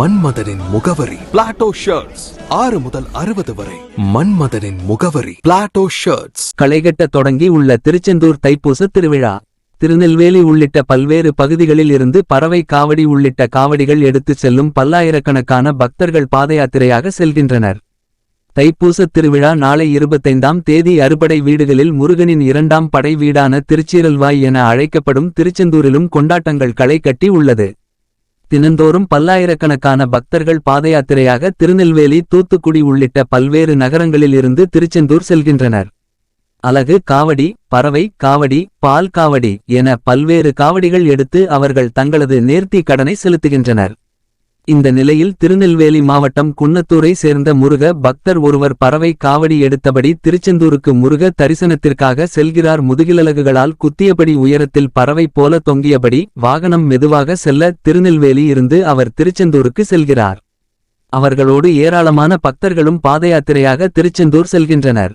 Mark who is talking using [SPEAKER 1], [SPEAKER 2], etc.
[SPEAKER 1] மன்மதனின் முகவரி. Plato shirts ஆறு முதல் அறுபது வரை. மன்மதனின் முகவரி. பிளாட்டோ ஷர்ட்ஸ்
[SPEAKER 2] களைகட்ட தொடங்கி உள்ள திருச்செந்தூர் தைப்பூச திருவிழா. திருநெல்வேலி உள்ளிட்ட பல்வேறு பகுதிகளில் இருந்து பறவை காவடி உள்ளிட்ட காவடிகள் எடுத்துச் செல்லும் பல்லாயிரக்கணக்கான பக்தர்கள் பாதயாத்திரையாக செல்கின்றனர். தைப்பூச திருவிழா நாளை இருபத்தைந்தாம் தேதி அறுபடை வீடுகளில் முருகனின் இரண்டாம் படை வீடான திருச்சீரல்வாய் என அழைக்கப்படும் திருச்செந்தூரிலும் கொண்டாட்டங்கள் களை கட்டி உள்ளது. தினந்தோறும் பல்லாயிரக்கணக்கான பக்தர்கள் பாதயாத்திரையாக திருநெல்வேலி தூத்துக்குடி உள்ளிட்ட பல்வேறு நகரங்களில் இருந்து திருச்செந்தூர் செல்கின்றனர். அலகு காவடி பறவை காவடி பால் காவடி என பல்வேறு காவடிகள் எடுத்து அவர்கள் தங்களது நேர்த்தி கடனை செலுத்துகின்றனர். இந்த நிலையில் திருநெல்வேலி மாவட்டம் குன்னத்தூரை சேர்ந்த முருக பக்தர் ஒருவர் பறவை காவடி எடுத்தபடி திருச்செந்தூருக்கு முருக தரிசனத்திற்காக செல்கிறார். முதுகிலலகுகளால் குத்தியபடி உயரத்தில் பறவை போல தொங்கியபடி வாகனம் மெதுவாக செல்ல திருநெல்வேலி இருந்து அவர் திருச்செந்தூருக்கு செல்கிறார். அவர்களோடு ஏராளமான பக்தர்களும் பாதயாத்திரையாக திருச்செந்தூர் செல்கின்றனர்.